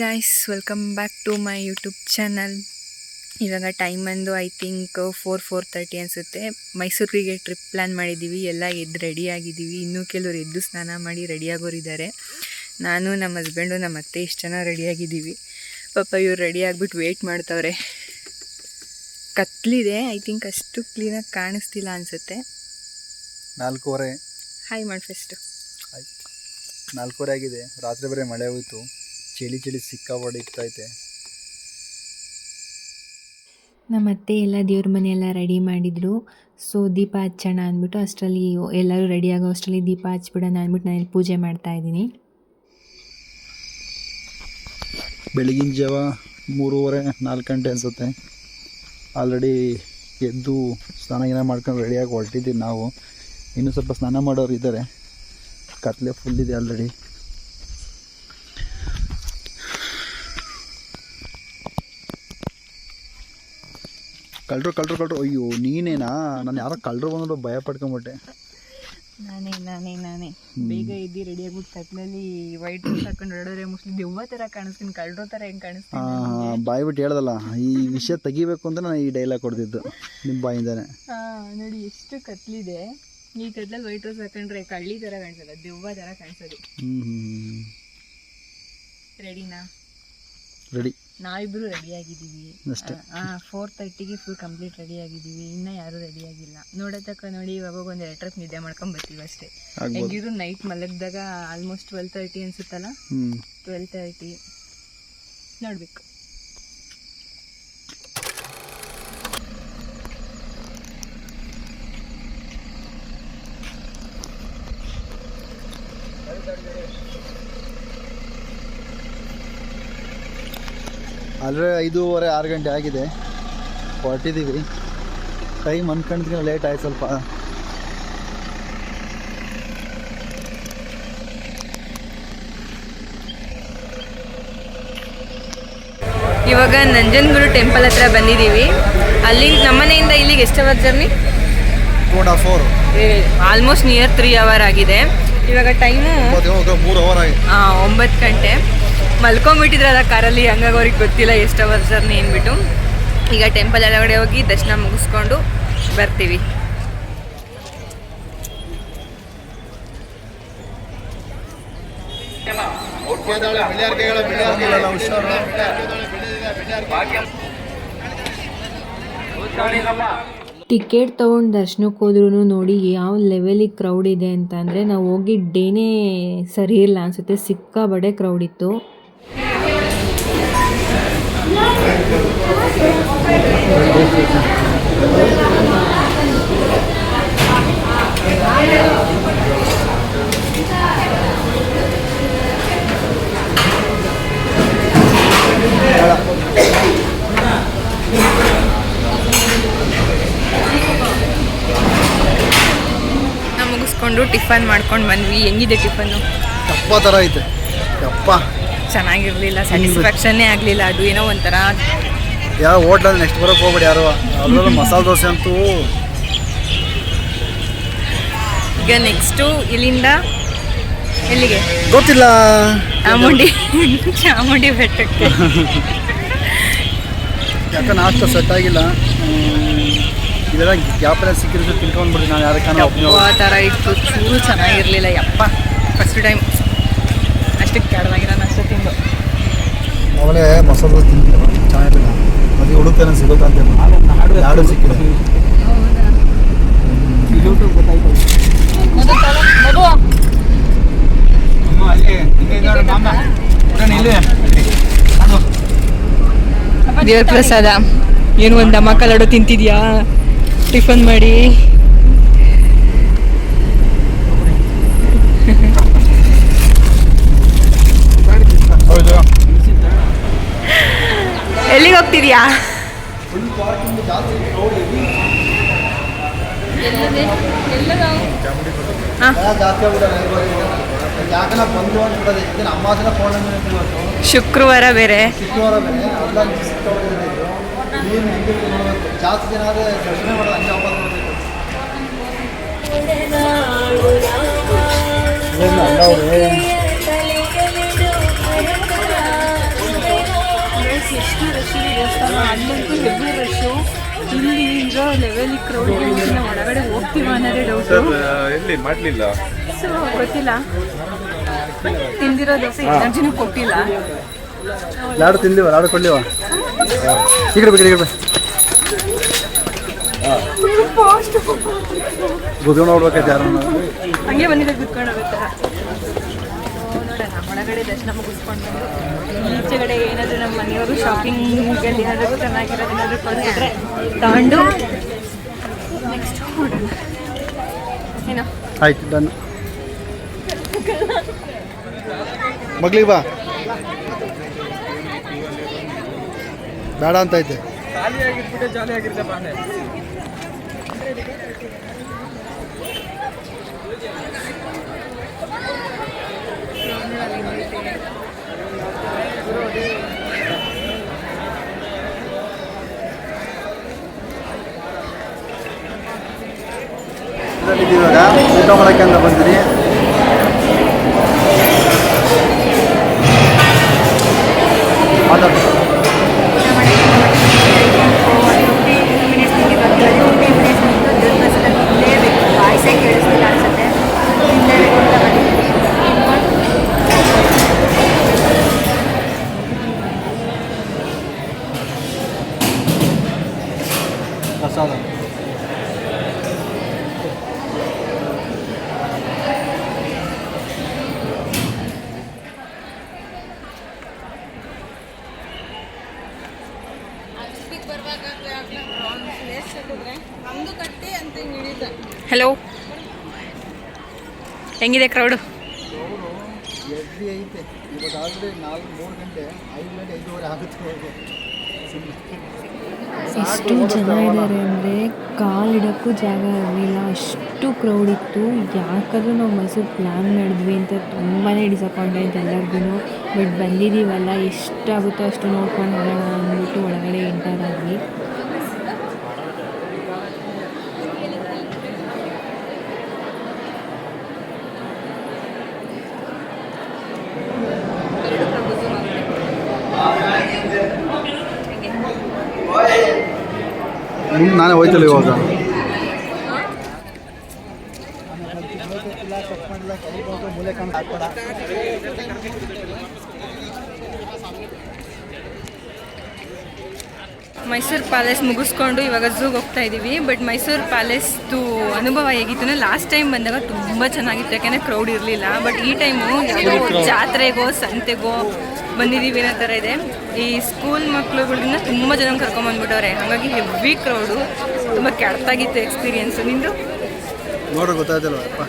Guys welcome back to my YouTube channel ಇವಾಗ time ಬಂದು I think four four thirty ಅನಿಸುತ್ತೆ. ಮೈಸೂರಿಗೆ trip plan ಮಾಡಿದ್ದೀವಿ ಎಲ್ಲ ಎದ್ದು ರೆಡಿ ಆಗಿದ್ದೀವಿ ಇನ್ನೂ ಕೆಲವರು ಎದ್ದು ಸ್ನಾನ ಮಾಡಿ ರೆಡಿಯಾಗೋರಿದ್ದಾರೆ ನಾನು ನಮ್ಮ ಹಸ್ಬೆಂಡು ನಮ್ಮ ಅತ್ತೆ ಇಷ್ಟು ಜನ ರೆಡಿಯಾಗಿದ್ದೀವಿ ಪಾಪ ಇವ್ರು ರೆಡಿ ಆಗಿಬಿಟ್ಟು ವೇಟ್ ಮಾಡ್ತವ್ರೆ. ಕತ್ಲಿದೆ. ಐ ಥಿಂಕ್ ಅಷ್ಟು ಕ್ಲೀನಾಗಿ ಕಾಣಿಸ್ತಿಲ್ಲ ಅನಿಸುತ್ತೆ. ನಾಲ್ಕೂವರೆ. ಹಾಯ್ ಮಾಡಿ ಫಸ್ಟು ನಾಲ್ಕೂವರೆ ಆಗಿದೆ. ರಾತ್ರಿ ಬರೀ ಮಳೆ ಹೋಯ್ತು. ಚಳಿ ಚಳಿ ಇರ್ತೈತೆ. ನಮ್ಮ ಅತ್ತೆ ಎಲ್ಲ ದೇವ್ರ ಮನೆಯೆಲ್ಲ ರೆಡಿ ಮಾಡಿದರು. ಸೊ ದೀಪ ಹಚ್ಚೋಣ ಅಂದ್ಬಿಟ್ಟು ಅಷ್ಟರಲ್ಲಿ ಎಲ್ಲರೂ ರೆಡಿ ಆಗೋ ಅಷ್ಟರಲ್ಲಿ ದೀಪ ಹಚ್ಬಿಡೋಣ ಅಂದ್ಬಿಟ್ಟು ನಾನು ಇಲ್ಲಿ ಪೂಜೆ ಮಾಡ್ತಾ ಇದ್ದೀನಿ. ಬೆಳಗಿನ ಜಾವ ಮೂರುವರೆ ನಾಲ್ಕು ಗಂಟೆ ಅನಿಸುತ್ತೆ. ಆಲ್ರೆಡಿ ಎದ್ದು ಸ್ನಾನ ಗಿನ ಮಾಡ್ಕೊಂಡು ರೆಡಿಯಾಗಿ ಹೊರಟಿದ್ದೀವಿ ನಾವು. ಇನ್ನೂ ಸ್ವಲ್ಪ ಸ್ನಾನ ಮಾಡೋರು ಇದ್ದಾರೆ. ಕತ್ಲೆ ಫುಲ್ ಇದೆ ಆಲ್ರೆಡಿ ಕಳ್ರು ಕಳ್ಳರು ಕಳ್ರು. ಅಯ್ಯೋ ನೀನೇನಾ? ನಾನು ಯಾರೋ ಕಳ್ಳರು ಬಂದ್ರು ಭಯ ಪಡ್ಕೊಂಬಿಟ್ಟೆ ನಾನೇ ನಾನೇ ನಾನೇ. ಬೇಗ ಇದ್ದು ರೆಡಿ ಆಗ್ಬಿಟ್ಟು ಕತ್ಲಲ್ಲಿ ವೈಟ್ ಡ್ರೆಸ್ ಹಾಕೊಂಡು ಹೊರಡಿದ್ರೆ ಮುಸ್ಲಿ ದೆವ್ವ ಥರ ಕಾಣಿಸ್ತೀನಿ ಕಳ್ಳರು ಥರ ಹೆಂಗೆ ಕಾಣಿಸ್ತೀನಿ ಹಾಂ ಬಾಯಿ ಬಿಟ್ಟು ಹೇಳ್ದಲ್ಲ ಈ ವಿಷಯ ತೆಗಿಬೇಕು ಅಂತ ನಾನು ಈ ಡೈಲಾಗ್ ಕೊಡ್ತಿದ್ದು ನಿಮ್ಮ ಬಾಯಿಂದಾನೆ. ಹಾಂ ನೋಡಿ ಎಷ್ಟು ಕತ್ಲಿದೆ. ಈ ಕತ್ಲಲ್ಲಿ ವೈಟ್ ಡ್ರೆಸ್ ಹಾಕೊಂಡ್ರೆ ಕಳ್ಳಿ ಥರ ಕಾಣಿಸಲ್ಲ ದೆವ್ವ ಥರ ಕಾಣಿಸೋದು. ರೆಡಿನಾ ರೆಡಿ ನಾವಿಬ್ರು ರೆಡಿ ಆಗಿದ್ದೀವಿ. ಫೋರ್ ತರ್ಟಿಗೆ ಫುಲ್ ಕಂಪ್ಲೀಟ್ ರೆಡಿ ಆಗಿದ್ದೀವಿ. ಇನ್ನ ಯಾರು ರೆಡಿ ಆಗಿಲ್ಲ. ನೋಡೋತಕ್ಕ ನೋಡಿ ಇವಾಗ ಒಂದು ಎರಡು ನಿದ್ದೆ ಮಾಡ್ಕೊಂಡ್ ಬರ್ತೀವಿ ಅಷ್ಟೇ. ಹೆಂಗಿದ್ರು ನೈಟ್ ಮಲಗ್ದಾಗ ಆಲ್ಮೋಸ್ಟ್ ಟ್ವೆಲ್ ತರ್ಟಿ ಅನ್ಸುತ್ತಲ್ಲ? ಟ್ವೆಲ್ ತರ್ಟಿ ನೋಡಬೇಕು. ಆಲ್ರೆಡಿ ಐದೂವರೆ ಆರು ಗಂಟೆ ಆಗಿದೆ. ಹೊರಟಿದ್ದೀವಿ ಟೈಮ್ ಅನ್ಕೊಂಡಿದ್ಕಿಂತ ಲೇಟ್ ಆಯ್ತು ಸ್ವಲ್ಪ. ಇವಾಗ ನಂಜನಗೂಡು ಟೆಂಪಲ್ ಹತ್ರ ಬಂದಿದ್ದೀವಿ. ಅಲ್ಲಿ ನಮ್ಮನೆಯಿಂದ ಇಲ್ಲಿಗೆ ಎಷ್ಟು hour journey hour almost near three hour ಆಗಿದೆ. ಇವಾಗ ಟೈಮು ಮೂರು ಅವರ್ ಆಗಿದೆ. ಒಂಬತ್ತು ಗಂಟೆ. ಮಲ್ಕೊಂಬಿಟ್ಟಿದ್ರಲ್ಲ ಕಾರಲ್ಲಿ, ಹಂಗಾಗಿ ಅವ್ರಿಗೆ ಗೊತ್ತಿಲ್ಲ ಎಷ್ಟು ಅವರ್ ಜರ್ನಿ ಏನ್ಬಿಟ್ಟು. ಈಗ ಟೆಂಪಲ್ ಒಳಗಡೆ ಹೋಗಿ ದರ್ಶನ ಮುಗಿಸ್ಕೊಂಡು ಬರ್ತೀವಿ. ಟಿಕೆಟ್ ತೊಗೊಂಡು ದರ್ಶನಕ್ಕೆ ಹೋದ್ರೂ ನೋಡಿ ಯಾವ ಲೆವೆಲಿಗೆ ಕ್ರೌಡ್ ಇದೆ ಅಂತ ಅಂದರೆ ನಾವು ಹೋಗಿ ಡೇನೇ ಸರಿ ಇಲ್ಲ ಅನಿಸುತ್ತೆ. ಸಿಕ್ಕಾಬಡೆ ಕ್ರೌಡ್ ಇತ್ತು ನಾವು ಮುಗಿಸ್ಕೊಂಡು ಟಿಫನ್ ಮಾಡ್ಕೊಂಡು ಬಂದ್ವಿ. ಹೆಂಗಿದೆ ಟಿಫನ್ನು? ದಪ್ಪ ಥರ ಐತೆ. ದಪ್ಪ. ಚೆನ್ನಾಗಿರಲಿಲ್ಲ. ಸ್ಯಾಟಿಸ್ಫ್ಯಾಕ್ಷನ್ನೇ ಆಗಲಿಲ್ಲ. ಅದು ಏನೋ ಒಂಥರ. ಯಾವ ಹೋಟ್ಲಲ್ಲಿ ನೆಕ್ಸ್ಟ್ ಬರೋಕೆ ಹೋಗ್ಬೇಡಿ ಯಾರು. ಅದರಲ್ಲೂ ಮಸಾಲೆ ದೋಸೆ ಅಂತೂ. ಈಗ ನೆಕ್ಸ್ಟು ಇಲ್ಲಿಂದ ಎಲ್ಲಿಗೆ? ಗೊತ್ತಿಲ್ಲ. ಚಾಮುಂಡಿ ಚಾಮುಂಡಿ ಬೆಟ್ಟಕ್ಕೆ. ಯಾಕಂದ್ರೆ ನಾಷ್ಟ ಸೆಟ್ ಆಗಿಲ್ಲ. ಇದೆಲ್ಲ ಗ್ಯಾಪಲ್ಲಿ ಸಿಕ್ಕಿದ್ರೆ ತಿನ್ಕೊಂಡ್ಬಿಡಿ ನಾನು ಯಾರಕ್ಕಾನ ಒಬ್ಬನೇ ಆ ಥರ ಇತ್ತು. ಚೂರು ಚೆನ್ನಾಗಿರಲಿಲ್ಲ. ಯಪ್ಪ ಫಸ್ಟ್ ಟೈಮ್ ಅಷ್ಟಕ್ಕೆ ನಾನು ಅಷ್ಟೇ ತಿಂದು. ಅವಳೇ ಮಸಾಲೆ ದೋಸೆ ತಿಂತಿಲ್ಲ ಚೆನ್ನಾಗಿರಲಿಲ್ಲ. ಅದು ಹುಡುಕ್ತೇನೆ ಸಿಗುತ್ತಂತೆ ನಾಡು ಸಿಕ್ಕಿದೆ ದೇವ್ರ ಪ್ರಸಾದ. ಏನು ಒಂದು ಅಮ್ಮ ಕಲಾಡು ತಿಂತಿದ್ಯಾ? ಟಿಫನ್ ಮಾಡಿ. ಎಲ್ಲಿಗೆ ಹೋಗ್ತಿದ್ಯಾ? ಶುಕ್ರವಾರ ಬೇರೆ ಶುಕ್ರವಾರ ಬೇರೆ. ಜಾಸ್ತಿ ಜನ ಆದರೆ ದರ್ಶನ ಮಾಡೋದು ಹಂಗೆ ಎಷ್ಟು ರಶ್ ಇದೆ ದೇವಸ್ಥಾನ. ರಶ್ಶು ಇಲ್ಲಿ ಈಗ ಕ್ರೌಡ್ ಒಳಗಡೆ ಹೋಗ್ತೀವ ಅನ್ನೋದೇ ಡೌಟ್ ಎಲ್ಲಿ? ಮಾಡಲಿಲ್ಲ. ಸೊ ಗೊತ್ತಿಲ್ಲ. ತಿಂದಿರೋ ದೋಸೆ ಎನರ್ಜಿನೂ ಕೊಟ್ಟಿಲ್ಲ. ಲಾಡು ತಿಂದಿವ ಲಾಡು ಕೊಡ್ಲಿವಾ? ಬೇಕು ಈ ಕಡೆ ಗುದ್ಕೊಂಡು ನೋಡ್ಬೇಕೈತೆ ಯಾರು ಹಂಗೆ ಬಂದಿದೆ ಗುದ್ಕೊಂಡು ಹೋಗುತ್ತೆ ನೋಡೋಣ ಒಳಗಡೆ ದರ್ಶನ ಮುಗಿಸ್ಕೊಂಡು ಬಂದು ಈಚೆಗಡೆ ಏನಾದರೂ ನಮ್ಮ ಮನೆಯವರು ಶಾಪಿಂಗಲ್ಲಿ ಏನಾದರೂ ಚೆನ್ನಾಗಿರೋದು ಏನಾದರೂ ತಗೊಂಡು ನೆಕ್ಸ್ಟ್ ನೋಡೋಣ. ಏನೋ? ಆಯ್ತು ಡನ್ ಮಗ್ಲಿಗೆ ಬಾ. ಬೇಡ ಅಂತ ಐತೆ. ಇವಾಗ. ಊಟ ಮಾಡೋಕ್ಕೆ ಅಂತ ಬಂದಿರಿ. ಪ್ರಸಾದ ಹಲೋ ಹೆಂಗಿದೆ ಕ್ರೌಡು ಎಲ್ಲಿ ಐತೆ ಇವಾಗ ಆಲ್ರೆಡಿ ನಾಲ್ಕು ಮೂರು ಗಂಟೆ ಐದು ಗಂಟೆ ಐದೂವರೆ ಆಗುತ್ತೆ ಎಷ್ಟು ಜನ ಇದ್ದಾರೆ ಅಂದರೆ ಕಾಲಿಡೋಕ್ಕೂ ಜಾಗ ಇರಲಿಲ್ಲ. ಅಷ್ಟು ಕ್ರೌಡ್ ಇತ್ತು. ಯಾಕಾದರೂ ನಾವು ಮೈಸೂರು ಪ್ಲ್ಯಾನ್ ಮಾಡಿದ್ವಿ ಅಂತ ತುಂಬಾ ಡಿಸಪಾಯಿಂಟ್ ಆಯ್ತು ಎಲ್ಲರಿಗೂ ಬಟ್ ಬಂದಿದ್ದೀವಲ್ಲ ಎಷ್ಟಾಗುತ್ತೋ ಅಷ್ಟು ನೋಡ್ಕೊಂಡು ಹೋಗೋಣ ಅಂದ್ಬಿಟ್ಟು ಒಳಗಡೆ ಎಂಟರ್ ಆದ್ವಿ. ಮುಂದೆ ನಾನೇ ಹೋಯ್ತಲ್ಲ ಇವಾಗ. ಮೈಸೂರು ಪ್ಯಾಲೇಸ್ ಮುಗಿಸ್ಕೊಂಡು ಇವಾಗ ಝೂಗೆ ಹೋಗ್ತಾ ಇದ್ದೀವಿ. ಬಟ್ ಮೈಸೂರು ಪ್ಯಾಲೇಸ್ದು ಅನುಭವ ಹೇಗಿತ್ತು ಅಂದರೆ ಲಾಸ್ಟ್ ಟೈಮ್ ಬಂದಾಗ ತುಂಬ ಚೆನ್ನಾಗಿತ್ತು. ಯಾಕೆಂದರೆ ಕ್ರೌಡ್ ಇರಲಿಲ್ಲ. ಬಟ್ ಈ ಟೈಮು ಯಾವುದೋ ಜಾತ್ರೆಗೋ, ಸಂತೆಗೋ ಬಂದಿದ್ದೀವಿ ಅನ್ನೋ ಥರ ಇದೆ. ಈ ಸ್ಕೂಲ್ ಮಕ್ಕಳುಗಳನ್ನ ತುಂಬ ಜನ ಕರ್ಕೊಂಬಂದ್ಬಿಟ್ಟವ್ರೆ ಹಾಗಾಗಿ ಹೆವಿ ಕ್ರೌಡು ತುಂಬ ಕೆಡ್ತಾಗಿತ್ತು ಎಕ್ಸ್ಪೀರಿಯನ್ಸು ನಿಂದು? ನೋಡ್ರಿ ಗೊತ್ತಾಯ್ತಲ್ವಪ್ಪ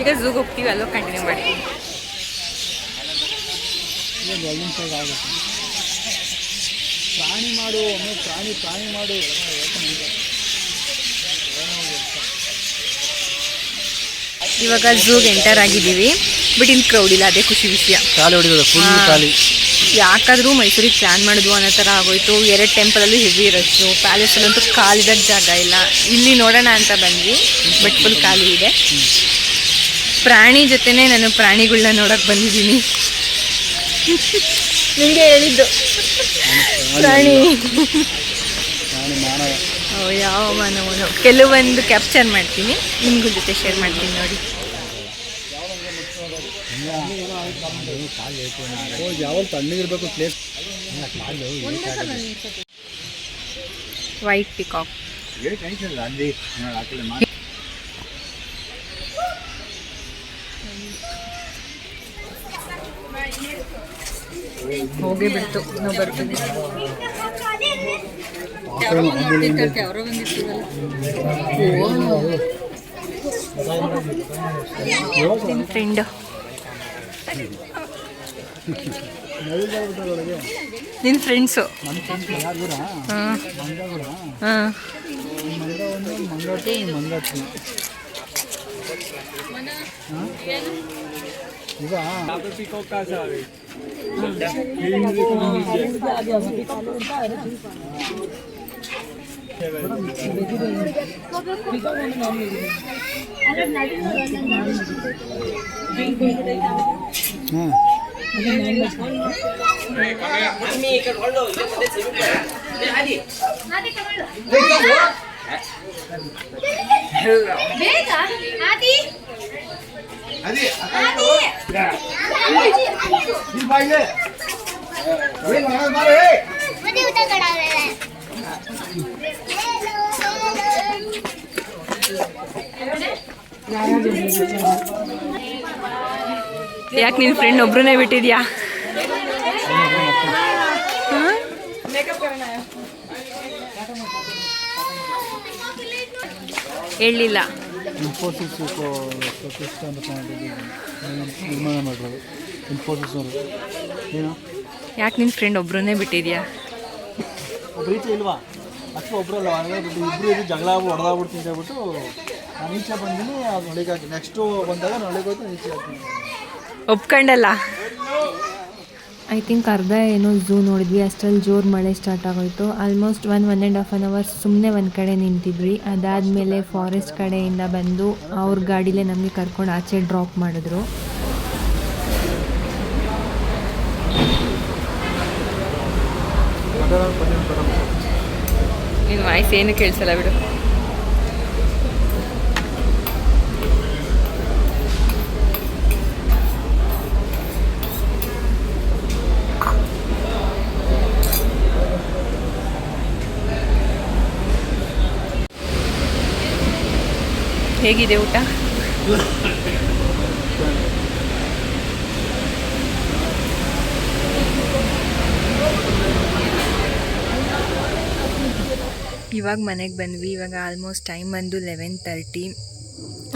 ಈಗ ಝೂಗೆ ಹೋಗ್ತೀವಿ ಅಲ್ಲೋ ಕಂಟಿನ್ಯೂ ಮಾಡಿ. ಪ್ರಾಣಿ ಮಾಡು ಒಮ್ಮೆ ಪ್ರಾಣಿ ಪ್ರಾಣಿ ಮಾಡು. ಇವಾಗ ಝೂಗೆ ಎಂಟರ್ ಆಗಿದ್ದೀವಿ. ಬಟ್ ಇಲ್ಲಿ ಕ್ರೌಡ್ ಇಲ್ಲ ಅದೇ ಖುಷಿ ವಿಷಯ. ಖಾಲಿ ಹೊಡಿತದೆ ಫುಲ್ ಖಾಲಿ ಯಾಕಾದ್ರೂ ಮೈಸೂರಿಗೆ ಪ್ಲ್ಯಾನ್ ಮಾಡಿದ್ವು ಅನ್ನೋ ಥರ ಆಗೋಯ್ತು. ಎರಡು ಟೆಂಪಲಲ್ಲೂ ಹೆವಿ ರಶ್ಶು ಪ್ಯಾಲೇಸಲ್ಲಂತೂ ಕಾಲಿಡೋಕ್ಕೆ ಜಾಗ ಇಲ್ಲ. ಇಲ್ಲಿ ನೋಡೋಣ ಅಂತ ಬಂದ್ವಿ ಬಟ್ ಫುಲ್ ಖಾಲಿ ಇದೆ. ಪ್ರಾಣಿ ಜೊತೆನೇ ನಾನು ಪ್ರಾಣಿಗಳನ್ನ ನೋಡೋಕೆ ಬಂದಿದ್ದೀನಿ. ನಿಮಗೆ ಹೇಳಿದ್ದು. ಪ್ರಾಣಿ. ಯಾವ ಮಾನವನು. ಕೆಲವೊಂದು ಕ್ಯಾಪ್ಚರ್ ಮಾಡ್ತೀನಿ. ನಿಮ್ಗಳ ಜೊತೆ ಶೇರ್ ಮಾಡ್ತೀನಿ ನೋಡಿ. ಹೋಗಿ ಯಾವಾಗ ತಣ್ಣಗಿರ್ಬೇಕು ಪ್ಲೇಸ್ ವೈಟ್ ಪಿಕಾಕ್ ಹೋಗಿ ಬಿಡ್ತು ನಾವು ಬರ್ತೀವಿ ನಿನ್ನ ಫ್ರೆಂಡ್ ನಿನ್ನ ಫ್ರೆಂಡ್ಸು ನಮ್ಮ ಹಾಂ. ಮಂಗ ಒಂದು ಮಂಗಟ್ಟು ಮಂಗಟ್ಟು ಈಗ ಹಾಂ ಬೇಗ ಯಾಕೆ ನಿನ್ನ ಫ್ರೆಂಡ್ ಒಬ್ರನ್ನೇ ಬಿಟ್ಟಿದ್ಯಾ? ಹೇಳಿಲ್ಲ. ಇನ್ಫೋಸಿಸ್ ಪ್ರತಿಷ್ಠಾನ ನಿರ್ಮಾಣ ಮಾಡಿರೋದು ಇನ್ಫೋಸಿಸ್ ಅವರು ಏನು ಯಾಕೆ ನಿನ್ನ ಫ್ರೆಂಡ್ ಒಬ್ರನ್ನೇ ಬಿಟ್ಟಿದ್ಯಾ ಒಬ್ಬ ರೀತಿ ಇಲ್ವಾ ಅಥವಾ ಒಬ್ಬರಲ್ಲ ಇಬ್ಬರು ಜಗಳ ಹೊಡೆದಾಗ್ಬಿಡ್ತೀನಿ ಅಂತ ಹೇಳ್ಬಿಟ್ಟು ನಾನು ಈಚೆ ಬಂದಿನಿ ಅದು ನೆಕ್ಸ್ಟು ಬಂದಾಗ ಈಚೆ ಹಾಕ್ತೀನಿ ಒಪ್ಕೊಂಡಲ್ಲ? ಐ ಥಿಂಕ್ ಅರ್ಧ ಏನೋ ಝೂ ನೋಡಿದ್ವಿ ಅಷ್ಟರಲ್ಲಿ ಜೋರು ಮಳೆ ಸ್ಟಾರ್ಟ್ ಆಗೋಯ್ತು. Almost one one and half an hour ಸುಮ್ಮನೆ ಒಂದು ಕಡೆ ನಿಂತಿದ್ವಿ. ಅದಾದಮೇಲೆ ಫಾರೆಸ್ಟ್ ಕಡೆಯಿಂದ ಬಂದು ಅವ್ರ ಗಾಡಿಲೇ ನಮಗೆ ಕರ್ಕೊಂಡು ಆಚೆ ಡ್ರಾಪ್ ಮಾಡಿದ್ರು. ನಿನ್ನ ವಾಯ್ಸ್ ಏನು ಕೇಳಿಸಲ್ಲ ಬಿಡು. ಹೇಗಿದೆ ಊಟ? ಇವಾಗ ಮನೆಗೆ ಬಂದ್ವಿ ಇವಾಗ ಆಲ್ಮೋಸ್ಟ್ ಟೈಮ್ ಬಂದು ಲೆವೆನ್ ತರ್ಟಿ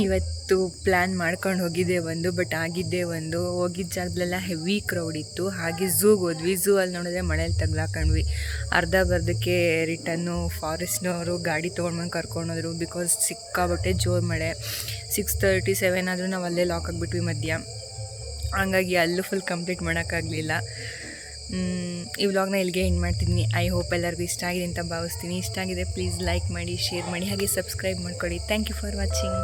ಇವತ್ತು ಪ್ಲ್ಯಾನ್ ಮಾಡ್ಕೊಂಡು ಹೋಗಿದ್ದೆ ಒಂದು, ಬಟ್ ಆಗಿದ್ದೆ ಒಂದು. ಹೋಗಿದ್ದ ಜಾಗದಲ್ಲೆಲ್ಲ ಹೆವಿ ಕ್ರೌಡ್ ಇತ್ತು. ಹಾಗೆ ಝೂಗೆ ಹೋದ್ವಿ. ಝೂ ಅಲ್ಲಿ ನೋಡಿದ್ರೆ ಮಳೆಯಲ್ಲಿ ತಗ್ಲಾಕೊಂಡ್ವಿ. ಅರ್ಧ ಬರ್ಧಕ್ಕೆ ರಿಟರ್ನು ಫಾರೆಸ್ಟ್ನವರು ಗಾಡಿ ತೊಗೊಂಡ್ಬಂದು ಕರ್ಕೊಂಡೋದ್ರು ಬಿಕಾಸ್ ಸಿಕ್ಕಾಬಟ್ಟೆ ಜೋರು ಮಳೆ. ಸಿಕ್ಸ್ ತರ್ಟಿ ಸೆವೆನ್ ಆದರೂ ನಾವು ಅಲ್ಲೇ ಲಾಕ್ ಆಗಿಬಿಟ್ವಿ ಮಧ್ಯ. ಹಂಗಾಗಿ ಅಲ್ಲೂ ಫುಲ್ ಕಂಪ್ಲೀಟ್ ಮಾಡೋಕ್ಕಾಗಲಿಲ್ಲ ಈ ವ್ಲಾಗ್ನ ಇಲ್ಲಿಗೆ ಎಂಡ್ ಮಾಡ್ತಿದ್ದೀನಿ. ಐ ಹೋಪ್ ಎಲ್ಲರಿಗೂ ಇಷ್ಟ ಆಗಿದೆ ಅಂತ ಭಾವಿಸ್ತೀನಿ. ಇಷ್ಟ ಆಗಿದೆ ಪ್ಲೀಸ್ ಲೈಕ್ ಮಾಡಿ ಶೇರ್ ಮಾಡಿ, ಹಾಗೆ ಸಬ್ಸ್ಕ್ರೈಬ್ ಮಾಡ್ಕೊಳ್ಳಿ. Thank you for watching